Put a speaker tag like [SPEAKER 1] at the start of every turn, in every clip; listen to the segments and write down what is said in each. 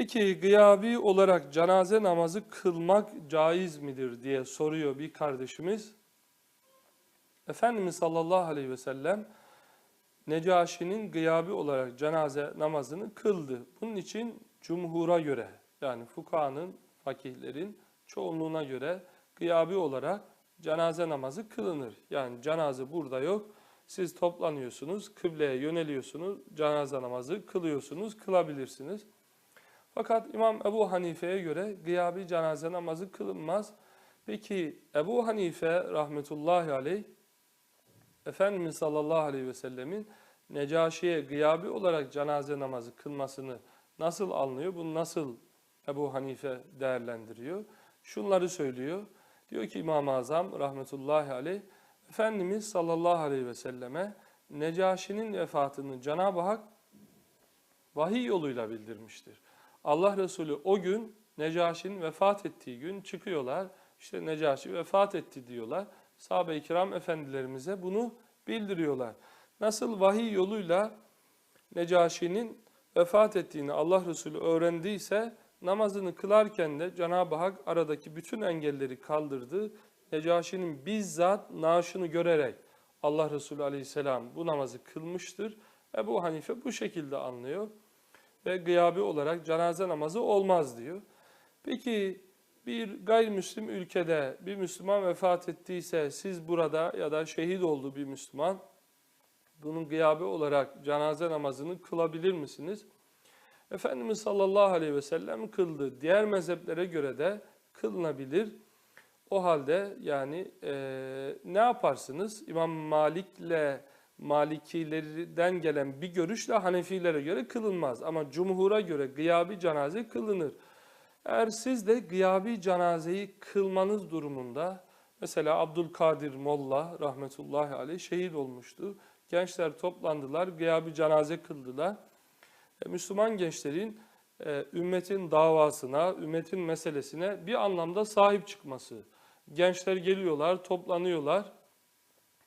[SPEAKER 1] Peki gıyabi olarak cenaze namazı kılmak caiz midir diye soruyor bir kardeşimiz. Efendimiz sallallahu aleyhi ve sellem Necaşi'nin gıyabi olarak cenaze namazını kıldı. Bunun için cumhura göre yani fukahanın, fakihlerin çoğunluğuna göre gıyabi olarak cenaze namazı kılınır. Yani cenaze burada yok. Siz toplanıyorsunuz, kıbleye yöneliyorsunuz, cenaze namazı kılıyorsunuz, kılabilirsiniz. Fakat İmam Ebu Hanife'ye göre gıyabi cenaze namazı kılınmaz. Peki Ebu Hanife rahmetullahi aleyh Efendimiz sallallahu aleyhi ve sellemin Necaşi'ye gıyabi olarak cenaze namazı kılmasını nasıl anlıyor? Bunu nasıl Ebu Hanife değerlendiriyor? Şunları söylüyor. Diyor ki İmam-ı Azam rahmetullahi aleyh Efendimiz sallallahu aleyhi ve selleme Necaşi'nin vefatını Cenab-ı Hak vahiy yoluyla bildirmiştir. Allah Resulü o gün Necaşi'nin vefat ettiği gün çıkıyorlar. İşte Necaşi vefat etti diyorlar. Sahabe-i kiram efendilerimize bunu bildiriyorlar. Nasıl vahiy yoluyla Necaşi'nin vefat ettiğini Allah Resulü öğrendiyse namazını kılarken de Cenab-ı Hak aradaki bütün engelleri kaldırdı. Necaşi'nin bizzat naaşını görerek Allah Resulü aleyhisselam bu namazı kılmıştır. Ebu Hanife bu şekilde anlıyor ve gıyabi olarak cenaze namazı olmaz diyor. Peki bir gayrimüslim ülkede bir Müslüman vefat ettiyse siz burada ya da şehit oldu bir Müslüman bunun gıyabi olarak cenaze namazını kılabilir misiniz? Efendimiz sallallahu aleyhi ve sellem kıldı. Diğer mezheplere göre de kılınabilir. O halde yani e, ne yaparsınız? İmam Malik'le Malikilerden gelen bir görüşle Hanefilere göre kılınmaz. Ama cumhura göre gıyabi cenaze kılınır. Eğer siz de gıyabi cenazeyi kılmanız durumunda, mesela Abdülkadir Molla rahmetullahi aleyh şehit olmuştu. Gençler toplandılar, gıyabi cenaze kıldılar. E, Müslüman gençlerin e, ümmetin davasına, ümmetin meselesine bir anlamda sahip çıkması. Gençler geliyorlar, toplanıyorlar,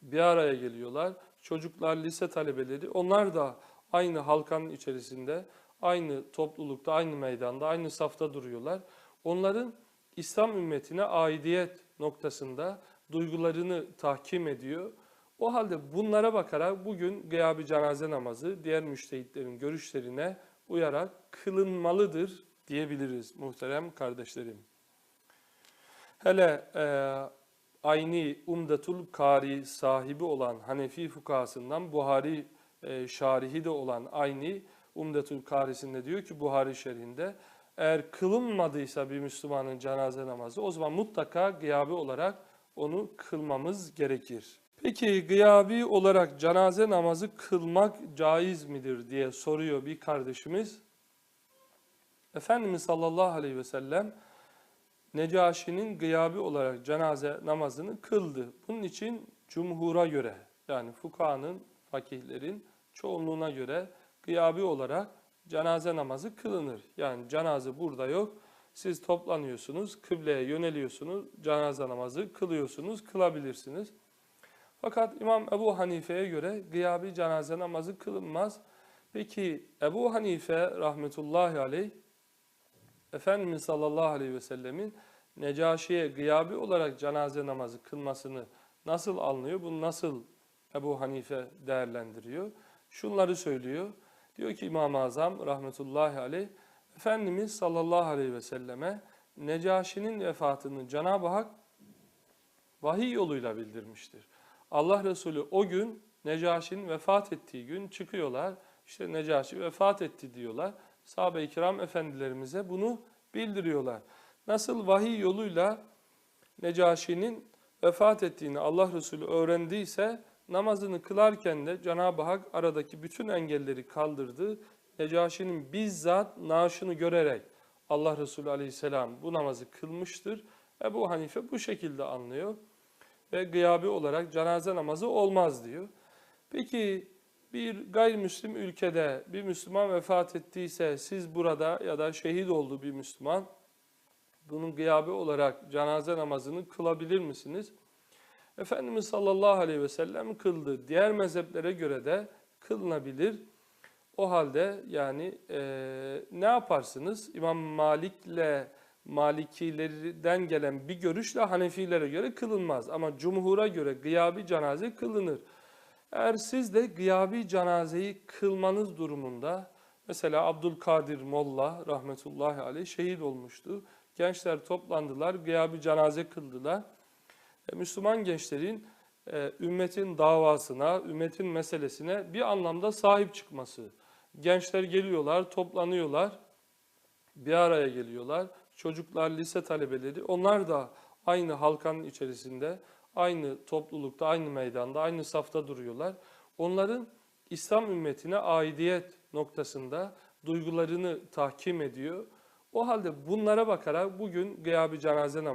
[SPEAKER 1] bir araya geliyorlar. Çocuklar, lise talebeleri, onlar da aynı halkanın içerisinde, aynı toplulukta, aynı meydanda, aynı safta duruyorlar. Onların İslam ümmetine aidiyet noktasında duygularını tahkim ediyor. O halde bunlara bakarak bugün gıyabi cenaze namazı diğer müştehitlerin görüşlerine uyarak kılınmalıdır diyebiliriz muhterem kardeşlerim. Hele e, aynı Umdetul Kari sahibi olan Hanefi fukahasından Buhari e, şarihi de olan aynı Umdetul Kari'sinde diyor ki Buhari şerhinde eğer kılınmadıysa bir Müslümanın cenaze namazı o zaman mutlaka gıyabi olarak onu kılmamız gerekir. Peki gıyabi olarak cenaze namazı kılmak caiz midir diye soruyor bir kardeşimiz. Efendimiz sallallahu aleyhi ve sellem Necaşi'nin gıyabi olarak cenaze namazını kıldı. Bunun için cumhura göre yani fukahanın, fakihlerin çoğunluğuna göre gıyabi olarak cenaze namazı kılınır. Yani cenaze burada yok. Siz toplanıyorsunuz, kıbleye yöneliyorsunuz, cenaze namazı kılıyorsunuz, kılabilirsiniz. Fakat İmam Ebu Hanife'ye göre gıyabi cenaze namazı kılınmaz. Peki Ebu Hanife rahmetullahi aleyh Efendimiz sallallahu aleyhi ve sellemin Necaşi'ye gıyabi olarak cenaze namazı kılmasını nasıl anlıyor? Bunu nasıl Ebu Hanife değerlendiriyor? Şunları söylüyor. Diyor ki İmam-ı Azam rahmetullahi aleyh Efendimiz sallallahu aleyhi ve selleme Necaşi'nin vefatını Cenab-ı Hak vahiy yoluyla bildirmiştir. Allah Resulü o gün Necaşi'nin vefat ettiği gün çıkıyorlar. İşte Necaşi vefat etti diyorlar. Sahabe-i kiram efendilerimize bunu bildiriyorlar. Nasıl vahiy yoluyla Necaşi'nin vefat ettiğini Allah Resulü öğrendiyse namazını kılarken de Cenab-ı Hak aradaki bütün engelleri kaldırdı. Necaşi'nin bizzat naaşını görerek Allah Resulü aleyhisselam bu namazı kılmıştır. Ebu Hanife bu şekilde anlıyor ve gıyabi olarak cenaze namazı olmaz diyor. Peki bir gayrimüslim ülkede bir Müslüman vefat ettiyse siz burada ya da şehit oldu bir Müslüman bunun gıyabi olarak cenaze namazını kılabilir misiniz? Efendimiz sallallahu aleyhi ve sellem kıldı. Diğer mezheplere göre de kılınabilir. O halde yani eee, ne yaparsınız? İmam Malik'le Malikilerden gelen bir görüşle Hanefilere göre kılınmaz. Ama cumhura göre gıyabi cenaze kılınır. Eğer siz de gıyabi cenazeyi kılmanız durumunda, mesela Abdülkadir Molla rahmetullahi aleyh şehit olmuştu. Gençler toplandılar, gıyabi cenaze kıldılar. E, Müslüman gençlerin e, ümmetin davasına, ümmetin meselesine bir anlamda sahip çıkması. Gençler geliyorlar, toplanıyorlar, bir araya geliyorlar. Çocuklar, lise talebeleri, onlar da aynı halkanın içerisinde, aynı toplulukta, aynı meydanda, aynı safta duruyorlar. Onların İslam ümmetine aidiyet noktasında duygularını tahkim ediyor. O halde bunlara bakarak bugün gıyabi cenaze namazı